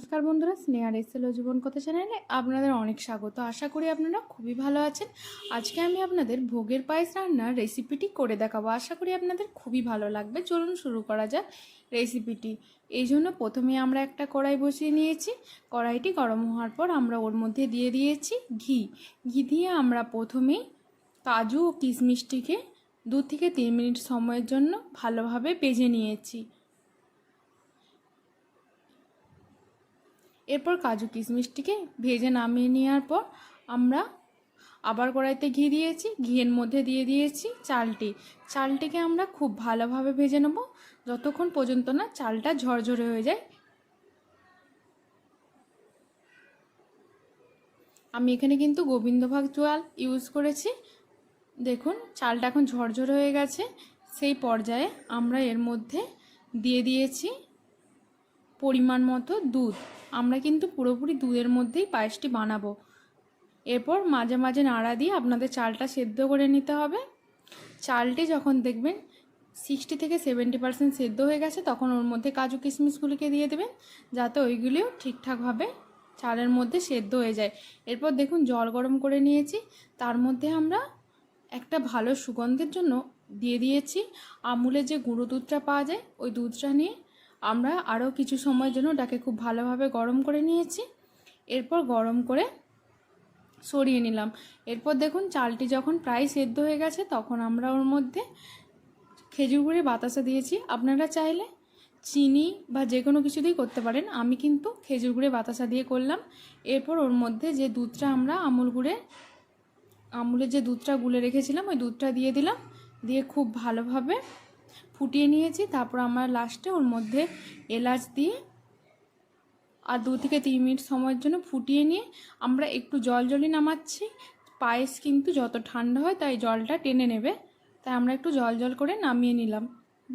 নমস্কার বন্ধুরা স্নেহা রেসেল ও জীবন কথা চ্যানেলে আপনাদের অনেক স্বাগত। আশা করি আপনারা খুবই ভালো আছেন। আজকে আমি আপনাদের ভোগের পায়েস রান্নার রেসিপিটি করে দেখাবো। আশা করি আপনাদের খুবই ভালো লাগবে। চলুন শুরু করা যাক রেসিপিটি। এই জন্য প্রথমে আমরা একটা কড়াই বসিয়ে নিয়েছি। কড়াইটি গরম হওয়ার পর আমরা ওর মধ্যে দিয়ে দিয়েছি ঘি। ঘি দিয়ে আমরা প্রথমেই কাজু ও কিশমিশটিকে দু থেকে তিন মিনিট সময়ের জন্য ভালোভাবে ভেজে নিয়েছি। এরপর কাজু কিশমিশটিকে ভেজে নামিয়ে নেওয়ার পর আমরা আবার কড়াইতে ঘি দিয়েছি। ঘিয়ের মধ্যে দিয়ে দিয়েছি চালটি। চালটিকে আমরা খুব ভালোভাবে ভেজে নেব। যতক্ষণ পর্যন্ত না চালটা ঝরঝরে হয়ে যায়। আমি এখানে কিন্তু গোবিন্দভাগ চাল ইউজ করেছি। দেখুন, চালটা এখন ঝরঝরে হয়ে গেছে। সেই পর্যায়ে আমরা এর মধ্যে দিয়ে দিয়েছি পরিমাণ মতো দুধ। আমরা কিন্তু পুরোপুরি দুধের মধ্যেই পায়েসটি বানাবো। এরপর মাঝে মাঝে নাড়া দিয়ে আপনাদের চালটা সেদ্ধ করে নিতে হবে। চালটি যখন দেখবেন সিক্সটি থেকে সেভেন্টি পার্সেন্ট সেদ্ধ হয়ে গেছে, তখন ওর মধ্যে কাজু কিশমিশগুলিকে দিয়ে দেবেন, যাতে ওইগুলিও ঠিকঠাকভাবে চালের মধ্যে সেদ্ধ হয়ে যায়। এরপর দেখুন জল গরম করে নিয়েছি। তার মধ্যে আমরা একটা ভালো সুগন্ধের জন্য দিয়ে দিয়েছি। আমুলের যে গুঁড়ো দুধটা পাওয়া যায়, ওই দুধটা নিয়ে আমরা আরও কিছু সময়ের জন্য ওটাকে খুব ভালোভাবে গরম করে নিয়েছি। এরপর গরম করে সরিয়ে নিলাম। এরপর দেখুন, চালটি যখন প্রায় সেদ্ধ হয়ে গেছে, তখন আমরা ওর মধ্যে খেজুর গুঁড়ি, বাতাসা দিয়েছি। আপনারা চাইলে চিনি বা যে কোনো কিছু দিয়েই করতে পারেন। আমি কিন্তু খেজুর গুঁড়ে, বাতাসা দিয়ে করলাম। এরপর ওর মধ্যে যে দুধটা আমরা আমুল গুঁড়ে, আমুলের যে দুধটা গুলে রেখেছিলাম, ওই দুধটা দিয়ে দিলাম। দিয়ে খুব ভালোভাবে ফুটিয়ে নিয়েছি, তারপর আমার লাস্টে ওর মধ্যে এলাচ দিয়ে আর দু থেকে তিন মিনিট সময়ের জন্য ফুটিয়ে নিয়ে আমরা একটু জল জলই নামাচ্ছি। পায়েস কিন্তু যত ঠান্ডা হয় তাই জলটা টেনে নেবে, তাই আমরা একটু জল জল করে নামিয়ে নিলাম।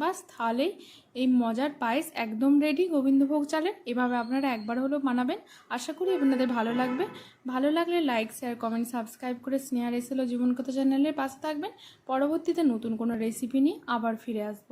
বাস তাহলেই এই মজার পায়েস একদম রেডি গোবিন্দভোগ চালের। এভাবে আপনারা একবার হলেও বানাবেন। আশা করি আপনাদের ভালো লাগবে। ভালো লাগলে লাইক শেয়ার কমেন্ট সাবস্ক্রাইব করে স্নেহা এসেলো জীবনকথা চ্যানেলের পাশে থাকবেন। পরবর্তীতে নতুন কোনো রেসিপি নিয়ে আবার ফিরে আসব।